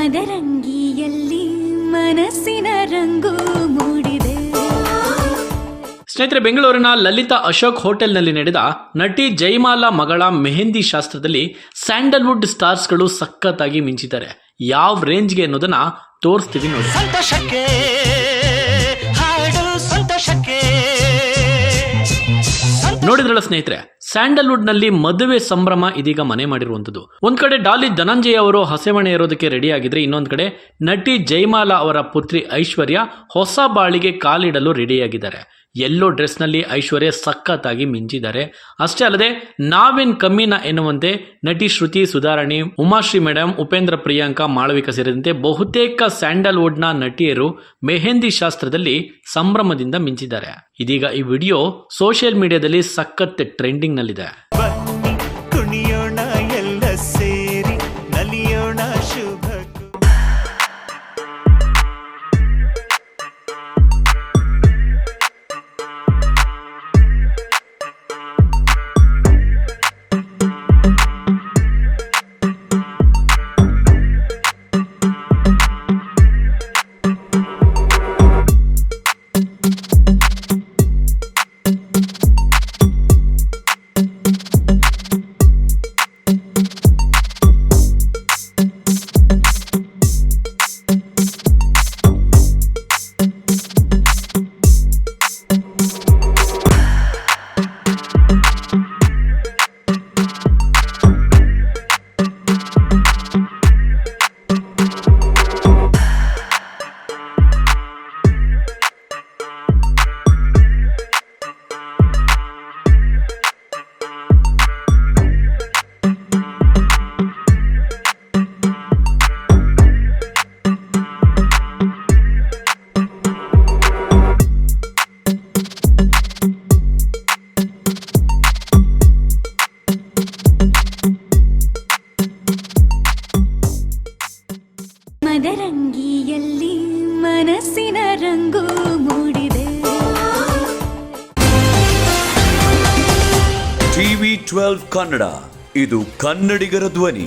ಮದರಂಗಿಯಲ್ಲಿ ಮನಸ್ಸಿನ ರಂಗು ಮೂಡಿದೆ. ಸ್ನೇಹಿತರೆ ಬೆಂಗಳೂರಿನ ಲಲಿತಾ ಅಶೋಕ್ ಹೋಟೆಲ್ನಲ್ಲಿ ನಡೆದ ನಟಿ ಜೈಮಾಲಾ ಮಗಳ ಮೆಹಂದಿ ಶಾಸ್ತ್ರದಲ್ಲಿ ಸ್ಯಾಂಡಲ್ವುಡ್ ಸ್ಟಾರ್ಸ್ಗಳು ಸಖತ್ತಾಗಿ ಮಿಂಚಿದ್ದಾರೆ. ಯಾವ ರೇಂಜ್ಗೆ ಅನ್ನೋದನ್ನ ತೋರಿಸ್ತೀವಿ ನೋಡಿ. ನೋಡಿದ್ರಲ್ಲ ಸ್ನೇಹಿತರೆ ಸ್ಯಾಂಡಲ್ವುಡ್ನಲ್ಲಿ ಮದುವೆ ಸಂಭ್ರಮ ಇದೀಗ ಮನೆ ಮಾಡಿರುವಂತದ್ದು ಒಂದ್ ಕಡೆ ಡಾಲಿ ಧನಂಜಯ ಅವರು ಹಸೆಮಣೆ ಇರೋದಕ್ಕೆ ರೆಡಿ ಆಗಿದ್ರೆ, ಇನ್ನೊಂದ್ ಕಡೆ ನಟಿ ಜೈಮಾಲಾ ಅವರ ಪುತ್ರಿ ಐಶ್ವರ್ಯ ಹೊಸ ಬಾಳಿಗೆ ಕಾಲಿಡಲು ರೆಡಿಯಾಗಿದ್ದಾರೆ ಯೆಲ್ಲೋ ಡ್ರೆಸ್ನಲ್ಲಿ ಐಶ್ವರ್ಯ ಸಖತ್ತಾಗಿ ಮಿಂಚಿದ್ದಾರೆ. ಅಷ್ಟೇ ಅಲ್ಲದೆ, ನಾವೇನ್ ಕಮ್ಮಿನ ಎನ್ನುವಂತೆ ನಟಿ ಶ್ರುತಿ ಸುಧಾರಾಣಿ, ಉಮಾಶ್ರೀ ಮೇಡಮ್ ಉಪೇಂದ್ರ ಪ್ರಿಯಾಂಕಾ, ಮಾಳವಿಕ ಸೇರಿದಂತೆ ಬಹುತೇಕ ಸ್ಯಾಂಡಲ್ವುಡ್ನ ನಟಿಯರು ಮೆಹಂದಿ ಶಾಸ್ತ್ರದಲ್ಲಿ ಸಂಭ್ರಮದಿಂದ ಮಿಂಚಿದ್ದಾರೆ. ಇದೀಗ ಈ ವಿಡಿಯೋ ಸೋಷಿಯಲ್ ಮೀಡಿಯಾದಲ್ಲಿ ಸಖತ್ ಟ್ರೆಂಡಿಂಗ್ ಮದರಂಗಿಯಲ್ಲಿ ಮನಸ್ಸಿನ ರಂಗು ಮೂಡಿದೆ. ಟಿವಿ ಟ್ವೆಲ್ವ್ ಕನ್ನಡ ಇದು ಕನ್ನಡಿಗರ ಧ್ವನಿ.